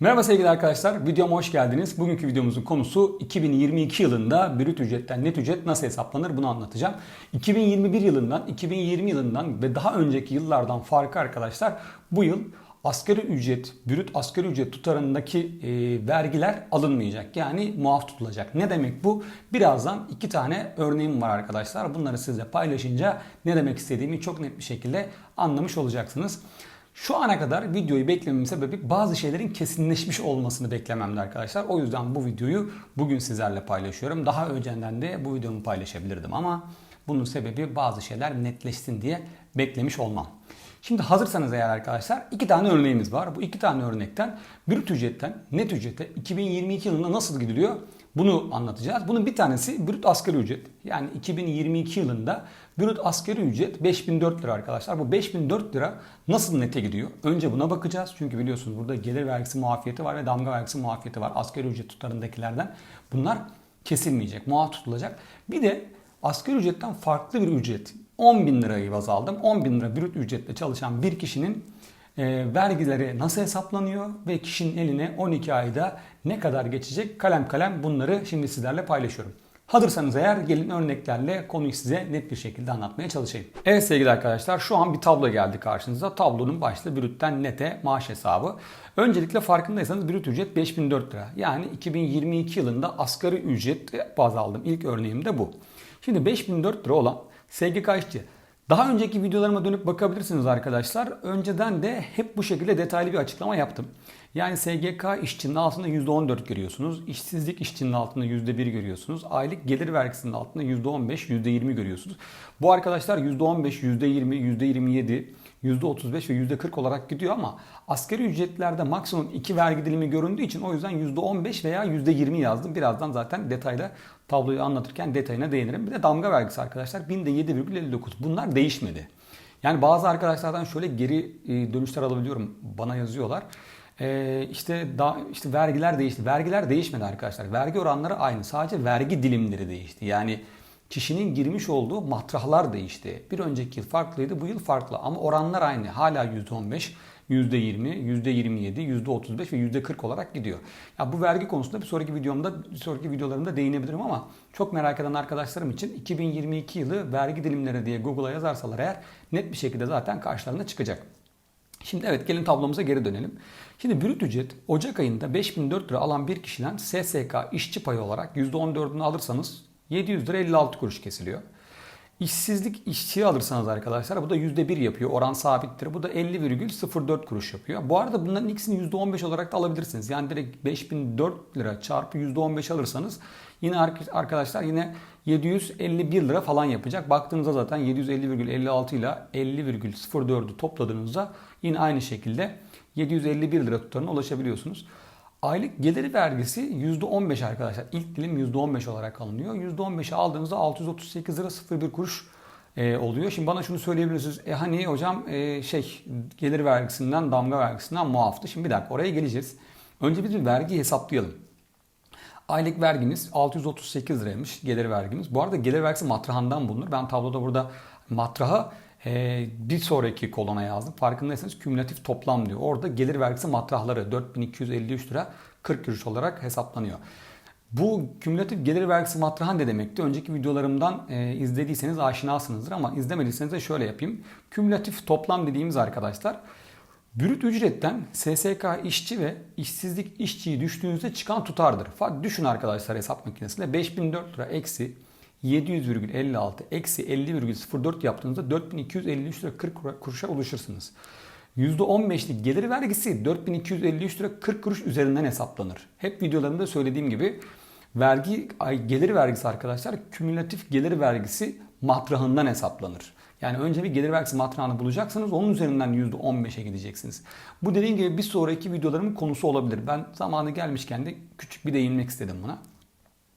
Merhaba sevgili arkadaşlar, videoma hoş geldiniz. Bugünkü videomuzun konusu 2022 yılında brüt ücretten net ücret nasıl hesaplanır bunu anlatacağım. 2021 yılından, 2020 yılından ve daha önceki yıllardan farkı arkadaşlar bu yıl asgari ücret, brüt asgari ücret tutarındaki e, vergiler alınmayacak. Yani muaf tutulacak. Ne demek bu? Birazdan iki tane örneğim var arkadaşlar. Bunları sizle paylaşınca ne demek istediğimi çok net bir şekilde anlamış olacaksınız. Şu ana kadar videoyu beklememin sebebi bazı şeylerin kesinleşmiş olmasını beklememdi arkadaşlar. O yüzden bu videoyu bugün sizlerle paylaşıyorum. Daha önceden de bu videomu paylaşabilirdim ama bunun sebebi bazı şeyler netleşsin diye beklemiş olmam. Şimdi hazırsanız eğer arkadaşlar iki tane örneğimiz var. Bu iki tane örnekten brüt ücretten net ücrete 2022 yılında nasıl gidiliyor bunu anlatacağız. Bunun bir tanesi brüt asgari ücret. Yani 2022 yılında brüt asgari ücret 5004 lira arkadaşlar. Bu 5004 lira nasıl nete gidiyor? Önce buna bakacağız. Çünkü biliyorsunuz burada gelir vergisi muafiyeti var ve damga vergisi muafiyeti var. Asgari ücret tutarındakilerden. Bunlar kesilmeyecek, muaf tutulacak. Bir de asgari ücretten farklı bir ücret. 10 bin lirayı baz aldım. 10 bin lira brüt ücretle çalışan bir kişinin e, vergileri nasıl hesaplanıyor ve kişinin eline 12 ayda ne kadar geçecek kalem kalem bunları şimdi sizlerle paylaşıyorum. Hazırsanız eğer gelin örneklerle konuyu size net bir şekilde anlatmaya çalışayım. Evet sevgili arkadaşlar şu an bir tablo geldi karşınıza. Tablonun başlığı brütten nete maaş hesabı. Öncelikle farkındaysanız brüt ücret 5004 lira. Yani 2022 yılında asgari ücret baz aldım. İlk örneğim de bu. Şimdi 5004 lira olan SGK işçi daha önceki videolarıma dönüp bakabilirsiniz arkadaşlar. Önceden de hep bu şekilde detaylı bir açıklama yaptım. Yani SGK işçinin altında %14 görüyorsunuz. İşsizlik işçinin altında %1 görüyorsunuz. Aylık gelir vergisinin altında %15, %20 görüyorsunuz. Bu arkadaşlar %15, %20, %27, %35 ve %40 olarak gidiyor ama asgari ücretlerde maksimum 2 vergi dilimi göründüğü için o yüzden %15 veya %20 yazdım. Birazdan zaten detayla tabloyu anlatırken detayına değinirim. Bir de damga vergisi arkadaşlar binde 7,59. Bunlar değişmedi. Yani bazı arkadaşlardan şöyle geri e, dönüşler alabiliyorum. Bana yazıyorlar. Ee, işte da, işte vergiler değişti. Vergiler değişmedi arkadaşlar. Vergi oranları aynı. Sadece vergi dilimleri değişti. Yani kişinin girmiş olduğu matrahlar değişti. Bir önceki yıl farklıydı, bu yıl farklı ama oranlar aynı. Hala %15, %20, %27, %35 ve %40 olarak gidiyor. Ya bu vergi konusunda bir sonraki videomda, bir sonraki videolarımda değinebilirim ama çok merak eden arkadaşlarım için 2022 yılı vergi dilimleri diye Google'a yazarsalar eğer net bir şekilde zaten karşılarına çıkacak. Şimdi evet gelin tablomuza geri dönelim. Şimdi brüt ücret Ocak ayında 5004 lira alan bir kişiden SSK işçi payı olarak %14'ünü alırsanız 700 lira 56 kuruş kesiliyor. İşsizlik işçiyi alırsanız arkadaşlar bu da %1 yapıyor. Oran sabittir. Bu da 50,04 kuruş yapıyor. Bu arada bunların ikisini %15 olarak da alabilirsiniz. Yani direkt 5004 lira çarpı %15 alırsanız yine arkadaşlar yine 751 lira falan yapacak. Baktığınızda zaten 750,56 ile 50,04'ü topladığınızda yine aynı şekilde 751 lira tutarına ulaşabiliyorsunuz. Aylık gelir vergisi %15 arkadaşlar. İlk dilim %15 olarak alınıyor. %15'i aldığınızda 638 lira 01 kuruş e, oluyor. Şimdi bana şunu söyleyebilirsiniz. E hani hocam e, şey gelir vergisinden damga vergisinden muaftı. Şimdi bir dakika oraya geleceğiz. Önce biz bir vergi hesaplayalım. Aylık verginiz 638 liraymış gelir verginiz. Bu arada gelir vergisi matrahandan bulunur. Ben tabloda burada matraha e, bir sonraki kolona yazdım. Farkındaysanız kümülatif toplam diyor. Orada gelir vergisi matrahları 4253 lira 40 kuruş olarak hesaplanıyor. Bu kümülatif gelir vergisi matrahan ne demekti? Önceki videolarımdan e, izlediyseniz aşinasınızdır ama izlemediyseniz de şöyle yapayım. Kümülatif toplam dediğimiz arkadaşlar Brüt ücretten SSK işçi ve işsizlik işçiyi düştüğünüzde çıkan tutardır. Düşün arkadaşlar hesap makinesinde 5004 lira eksi 700,56 eksi 50,04 yaptığınızda 4253 lira 40 kuruşa ulaşırsınız. %15'lik gelir vergisi 4253 lira 40 kuruş üzerinden hesaplanır. Hep videolarımda söylediğim gibi vergi gelir vergisi arkadaşlar kümülatif gelir vergisi matrahından hesaplanır. Yani önce bir gelir vergisi matrağını bulacaksınız. Onun üzerinden %15'e gideceksiniz. Bu dediğim gibi bir sonraki videolarımın konusu olabilir. Ben zamanı gelmişken de küçük bir değinmek istedim buna.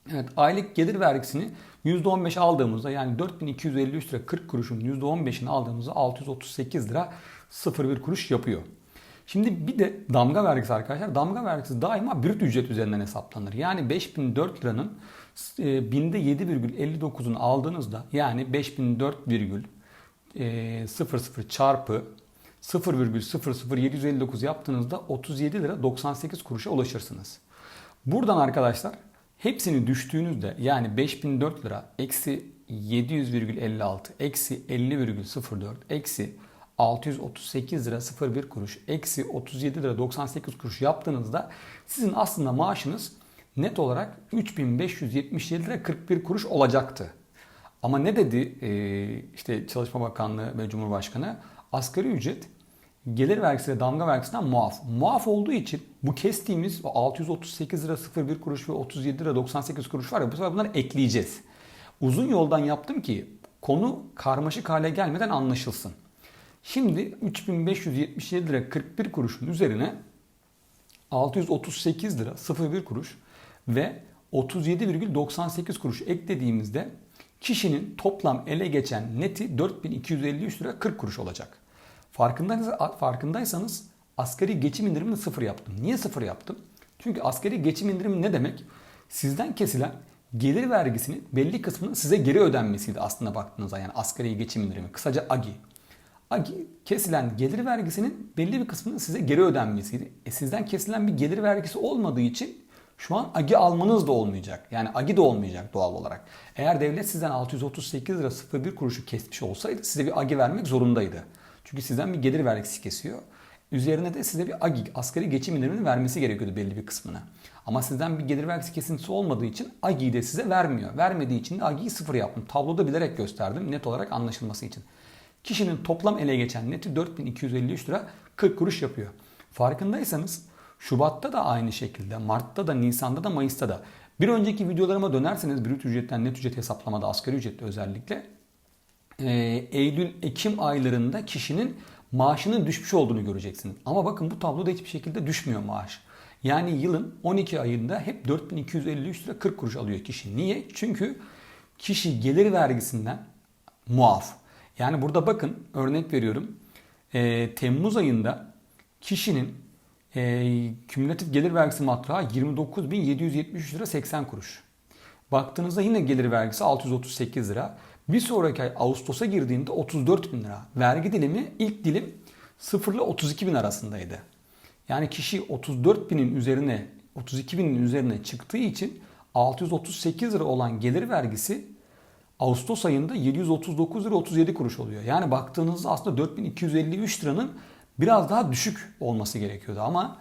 Evet aylık gelir vergisini %15 aldığımızda yani 4253 lira 40 kuruşun %15'ini aldığımızda 638 lira 01 kuruş yapıyor. Şimdi bir de damga vergisi arkadaşlar. Damga vergisi daima brüt ücret üzerinden hesaplanır. Yani 5004 liranın e, binde 7,59'unu aldığınızda yani 5004,00 çarpı 0,00759 yaptığınızda 37 lira 98 kuruşa ulaşırsınız. Buradan arkadaşlar hepsini düştüğünüzde yani 5004 lira eksi 700,56 eksi 50,04 eksi 638 lira 01 kuruş eksi 37 lira 98 kuruş yaptığınızda sizin aslında maaşınız net olarak 3577 lira 41 kuruş olacaktı. Ama ne dedi işte Çalışma Bakanlığı ve Cumhurbaşkanı? Asgari ücret gelir vergisi ve damga vergisinden muaf. Muaf olduğu için bu kestiğimiz 638 lira 01 kuruş ve 37 lira 98 kuruş var ya bu sefer bunları ekleyeceğiz. Uzun yoldan yaptım ki konu karmaşık hale gelmeden anlaşılsın. Şimdi 3577 lira 41 kuruşun üzerine 638 lira 01 kuruş ve 37,98 kuruş eklediğimizde kişinin toplam ele geçen neti 4253 lira 40 kuruş olacak. Farkındaysanız, farkındaysanız asgari geçim indirimini sıfır yaptım. Niye sıfır yaptım? Çünkü asgari geçim indirimi ne demek? Sizden kesilen gelir vergisinin belli kısmının size geri ödenmesiydi aslında baktığınızda yani asgari geçim indirimi. Kısaca AGI. AGI kesilen gelir vergisinin belli bir kısmının size geri ödenmesiydi. E sizden kesilen bir gelir vergisi olmadığı için şu an AGI almanız da olmayacak. Yani AGI de olmayacak doğal olarak. Eğer devlet sizden 638 lira 01 kuruşu kesmiş olsaydı size bir AGI vermek zorundaydı. Çünkü sizden bir gelir vergisi kesiyor. Üzerine de size bir AGI, asgari geçim indirimini vermesi gerekiyordu belli bir kısmını. Ama sizden bir gelir vergisi kesintisi olmadığı için AGI'yi de size vermiyor. Vermediği için de AGI'yi sıfır yaptım. Tabloda bilerek gösterdim net olarak anlaşılması için. Kişinin toplam ele geçen neti 4253 lira 40 kuruş yapıyor. Farkındaysanız Şubat'ta da aynı şekilde, Mart'ta da, Nisan'da da, Mayıs'ta da. Bir önceki videolarıma dönerseniz brüt ücretten net ücret hesaplamada asgari ücrette özellikle Eylül, Ekim aylarında kişinin maaşının düşmüş olduğunu göreceksiniz. Ama bakın bu tabloda hiçbir şekilde düşmüyor maaş. Yani yılın 12 ayında hep 4253 lira 40 kuruş alıyor kişi. Niye? Çünkü kişi gelir vergisinden muaf. Yani burada bakın örnek veriyorum. E, Temmuz ayında kişinin e, kümülatif gelir vergisi matrağı 29.773 lira 80 kuruş. Baktığınızda yine gelir vergisi 638 lira. Bir sonraki ay Ağustos'a girdiğinde 34 bin lira. Vergi dilimi ilk dilim 0 ile 32 bin arasındaydı. Yani kişi 34 binin üzerine 32 binin üzerine çıktığı için 638 lira olan gelir vergisi Ağustos ayında 739 lira 37 kuruş oluyor. Yani baktığınızda aslında 4253 liranın biraz daha düşük olması gerekiyordu ama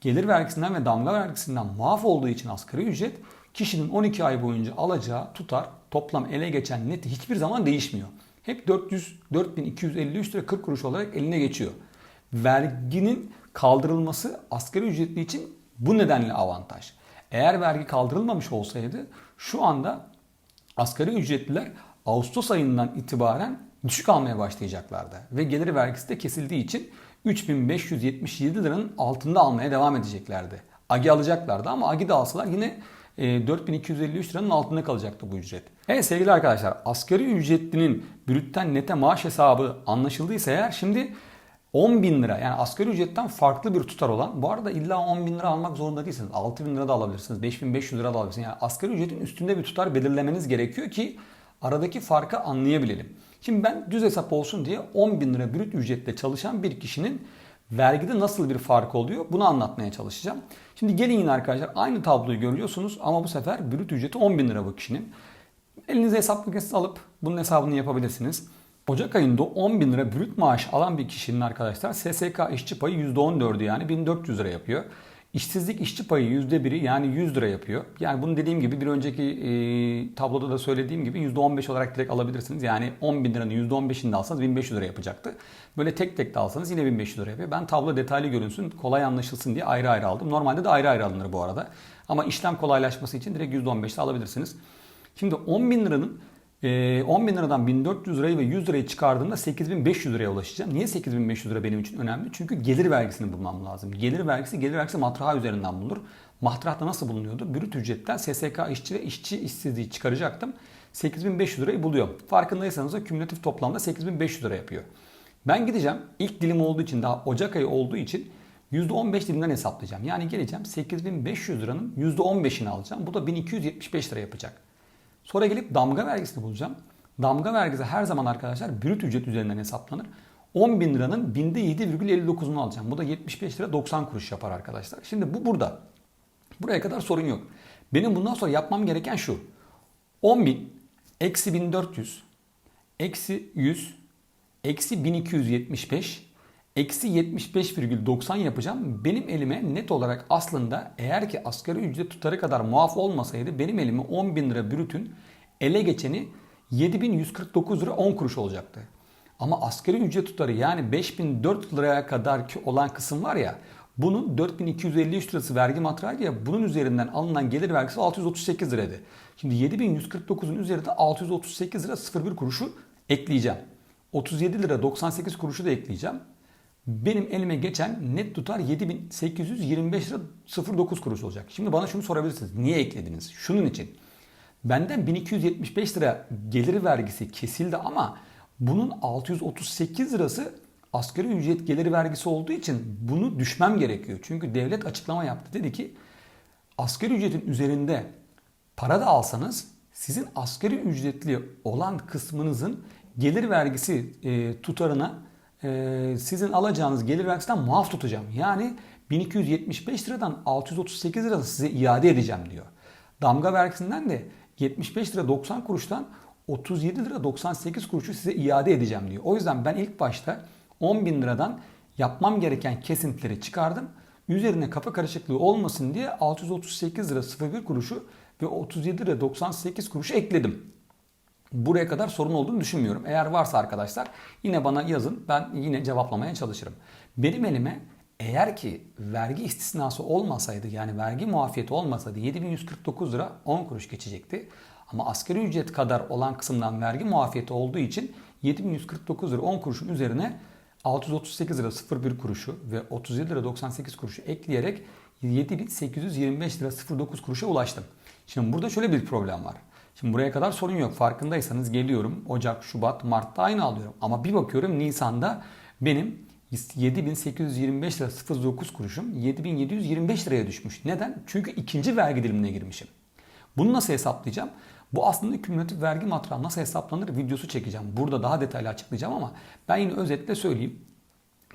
gelir vergisinden ve damga vergisinden muaf olduğu için asgari ücret kişinin 12 ay boyunca alacağı tutar toplam ele geçen neti hiçbir zaman değişmiyor. Hep 400 4253 lira 40 kuruş olarak eline geçiyor. Verginin kaldırılması asgari ücretli için bu nedenle avantaj. Eğer vergi kaldırılmamış olsaydı şu anda asgari ücretliler Ağustos ayından itibaren düşük almaya başlayacaklardı. Ve gelir vergisi de kesildiği için 3577 liranın altında almaya devam edeceklerdi. Agi alacaklardı ama Agi de alsalar yine 4253 e, liranın altında kalacaktı bu ücret. Evet sevgili arkadaşlar asgari ücretlinin brütten nete maaş hesabı anlaşıldıysa eğer şimdi 10 bin lira yani asgari ücretten farklı bir tutar olan bu arada illa 10 bin lira almak zorunda değilsiniz. 6 bin lira da alabilirsiniz. 5500 lira da alabilirsiniz. Yani asgari ücretin üstünde bir tutar belirlemeniz gerekiyor ki aradaki farkı anlayabilelim. Şimdi ben düz hesap olsun diye 10 bin lira brüt ücretle çalışan bir kişinin vergide nasıl bir fark oluyor bunu anlatmaya çalışacağım. Şimdi gelin yine arkadaşlar aynı tabloyu görüyorsunuz ama bu sefer brüt ücreti 10 bin lira bu kişinin. Elinize hesap makinesi alıp bunun hesabını yapabilirsiniz. Ocak ayında 10 bin lira brüt maaş alan bir kişinin arkadaşlar SSK işçi payı %14'ü yani 1400 lira yapıyor. İşsizlik işçi payı %1'i yani 100 lira yapıyor. Yani bunu dediğim gibi bir önceki e, tabloda da söylediğim gibi %15 olarak direkt alabilirsiniz. Yani 10 bin liranın %15'ini de alsanız 1500 lira yapacaktı. Böyle tek tek de alsanız yine 1500 lira yapıyor. Ben tablo detaylı görünsün, kolay anlaşılsın diye ayrı ayrı aldım. Normalde de ayrı ayrı alınır bu arada. Ama işlem kolaylaşması için direkt %15'te alabilirsiniz. Şimdi 10 bin liranın 10 ee, bin liradan 1400 lirayı ve 100 lirayı çıkardığımda 8500 liraya ulaşacağım. Niye 8500 lira benim için önemli? Çünkü gelir vergisini bulmam lazım. Gelir vergisi, gelir vergisi matraha üzerinden bulunur. Matrahta nasıl bulunuyordu? Brüt ücretten SSK işçi ve işçi işsizliği çıkaracaktım. 8500 lirayı buluyor. Farkındaysanız da kümülatif toplamda 8500 lira yapıyor. Ben gideceğim. İlk dilim olduğu için daha Ocak ayı olduğu için %15 dilimden hesaplayacağım. Yani geleceğim 8500 liranın %15'ini alacağım. Bu da 1275 lira yapacak. Sonra gelip damga vergisini bulacağım. Damga vergisi her zaman arkadaşlar brüt ücret üzerinden hesaplanır. 10 bin liranın binde 7,59'unu alacağım. Bu da 75 lira 90 kuruş yapar arkadaşlar. Şimdi bu burada. Buraya kadar sorun yok. Benim bundan sonra yapmam gereken şu. 10 bin eksi 1400 eksi 100 eksi 1275 eksi 75,90 yapacağım. Benim elime net olarak aslında eğer ki asgari ücret tutarı kadar muaf olmasaydı benim elime 10 bin lira brütün ele geçeni 7149 lira 10 kuruş olacaktı. Ama asgari ücret tutarı yani 5004 liraya kadar ki olan kısım var ya bunun 4253 lirası vergi matrağı ya bunun üzerinden alınan gelir vergisi 638 liraydı. Şimdi 7149'un üzerinde 638 lira 01 kuruşu ekleyeceğim. 37 lira 98 kuruşu da ekleyeceğim. Benim elime geçen net tutar 7825 lira 09 kuruş olacak. Şimdi bana şunu sorabilirsiniz. Niye eklediniz? Şunun için. Benden 1275 lira gelir vergisi kesildi ama bunun 638 lirası asgari ücret geliri vergisi olduğu için bunu düşmem gerekiyor. Çünkü devlet açıklama yaptı. Dedi ki asgari ücretin üzerinde para da alsanız sizin asgari ücretli olan kısmınızın gelir vergisi e, tutarına sizin alacağınız gelir vergisinden muaf tutacağım. Yani 1275 liradan 638 lira size iade edeceğim diyor. Damga vergisinden de 75 lira 90 kuruştan 37 lira 98 kuruşu size iade edeceğim diyor. O yüzden ben ilk başta 10 bin liradan yapmam gereken kesintileri çıkardım. Üzerine kafa karışıklığı olmasın diye 638 lira 01 kuruşu ve 37 lira 98 kuruşu ekledim. Buraya kadar sorun olduğunu düşünmüyorum. Eğer varsa arkadaşlar yine bana yazın. Ben yine cevaplamaya çalışırım. Benim elime eğer ki vergi istisnası olmasaydı yani vergi muafiyeti olmasaydı 7149 lira 10 kuruş geçecekti. Ama asgari ücret kadar olan kısımdan vergi muafiyeti olduğu için 7149 lira 10 kuruşun üzerine 638 lira 01 kuruşu ve 37 lira 98 kuruşu ekleyerek 7825 lira 09 kuruşa ulaştım. Şimdi burada şöyle bir problem var. Şimdi buraya kadar sorun yok. Farkındaysanız geliyorum. Ocak, Şubat, Mart'ta aynı alıyorum. Ama bir bakıyorum Nisan'da benim 7825 lira 09 kuruşum 7725 liraya düşmüş. Neden? Çünkü ikinci vergi dilimine girmişim. Bunu nasıl hesaplayacağım? Bu aslında kümülatif vergi matrağı nasıl hesaplanır videosu çekeceğim. Burada daha detaylı açıklayacağım ama ben yine özetle söyleyeyim.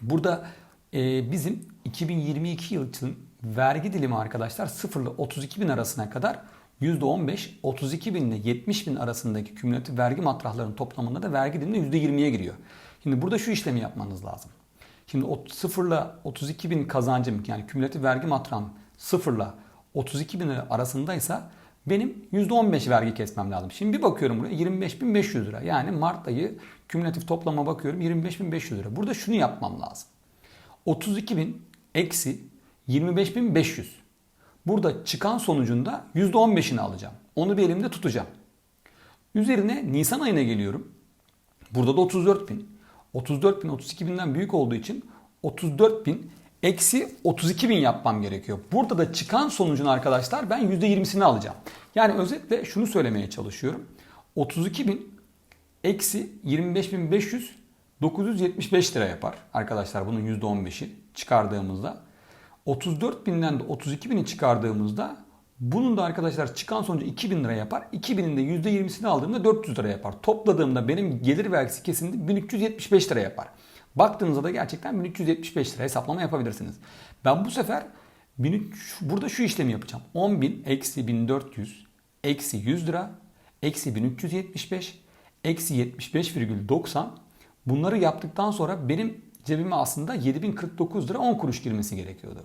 Burada e, bizim 2022 yıl için vergi dilimi arkadaşlar 0 ile 32 bin arasına kadar %15, 32 bin ile 70 bin arasındaki kümülatif vergi matrahlarının toplamında da vergi dilimi %20'ye giriyor. Şimdi burada şu işlemi yapmanız lazım. Şimdi 0 ile 32 bin kazancım yani kümülatif vergi matrahım 0 ile 32 bin arasındaysa benim %15 vergi kesmem lazım. Şimdi bir bakıyorum buraya 25.500 lira. Yani Mart ayı kümülatif toplama bakıyorum 25.500 lira. Burada şunu yapmam lazım. 32.000 eksi 25.500. Burada çıkan sonucunda %15'ini alacağım. Onu bir elimde tutacağım. Üzerine Nisan ayına geliyorum. Burada da 34.000. 34.000 32.000'den büyük olduğu için 34.000 eksi 32 bin yapmam gerekiyor. Burada da çıkan sonucun arkadaşlar ben %20'sini alacağım. Yani özetle şunu söylemeye çalışıyorum. 32 bin eksi 25.500 975 lira yapar arkadaşlar bunun %15'i çıkardığımızda. 34 binden de 32 bini çıkardığımızda bunun da arkadaşlar çıkan sonucu 2000 lira yapar. 2000'in de %20'sini aldığımda 400 lira yapar. Topladığımda benim gelir vergisi kesinlikle 1375 lira yapar. Baktığınızda da gerçekten 1375 lira hesaplama yapabilirsiniz. Ben bu sefer 1300, burada şu işlemi yapacağım. 10.000 eksi 1400 eksi 100 lira eksi 1375 eksi 75,90 bunları yaptıktan sonra benim cebime aslında 7049 lira 10 kuruş girmesi gerekiyordu.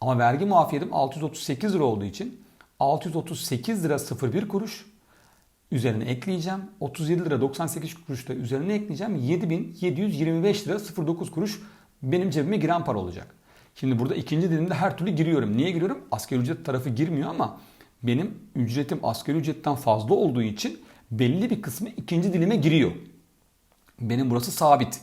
Ama vergi muafiyetim 638 lira olduğu için 638 lira 01 kuruş üzerine ekleyeceğim. 37 lira 98 kuruş da üzerine ekleyeceğim. 7725 lira 09 kuruş benim cebime giren para olacak. Şimdi burada ikinci dilimde her türlü giriyorum. Niye giriyorum? Asgari ücret tarafı girmiyor ama benim ücretim asgari ücretten fazla olduğu için belli bir kısmı ikinci dilime giriyor. Benim burası sabit.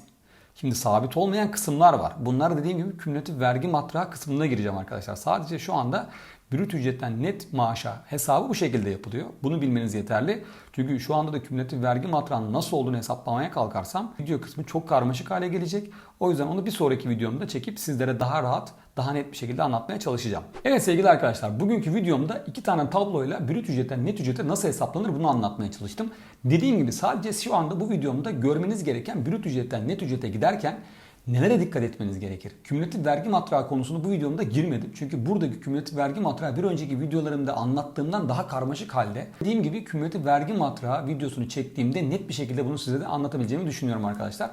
Şimdi sabit olmayan kısımlar var. Bunlar dediğim gibi kümülatif vergi matrağı kısmına gireceğim arkadaşlar. Sadece şu anda brüt ücretten net maaşa hesabı bu şekilde yapılıyor. Bunu bilmeniz yeterli. Çünkü şu anda da kümülatif vergi matrağının nasıl olduğunu hesaplamaya kalkarsam video kısmı çok karmaşık hale gelecek. O yüzden onu bir sonraki videomda çekip sizlere daha rahat, daha net bir şekilde anlatmaya çalışacağım. Evet sevgili arkadaşlar bugünkü videomda iki tane tabloyla brüt ücretten net ücrete nasıl hesaplanır bunu anlatmaya çalıştım. Dediğim gibi sadece şu anda bu videomda görmeniz gereken brüt ücretten net ücrete giderken nelere dikkat etmeniz gerekir? Kümülatif vergi matrağı konusunu bu videomda girmedim. Çünkü buradaki kümülatif vergi matrağı bir önceki videolarımda anlattığımdan daha karmaşık halde. Dediğim gibi kümülatif vergi matrağı videosunu çektiğimde net bir şekilde bunu size de anlatabileceğimi düşünüyorum arkadaşlar.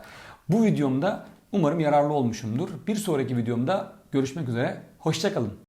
Bu videomda umarım yararlı olmuşumdur. Bir sonraki videomda görüşmek üzere. Hoşçakalın.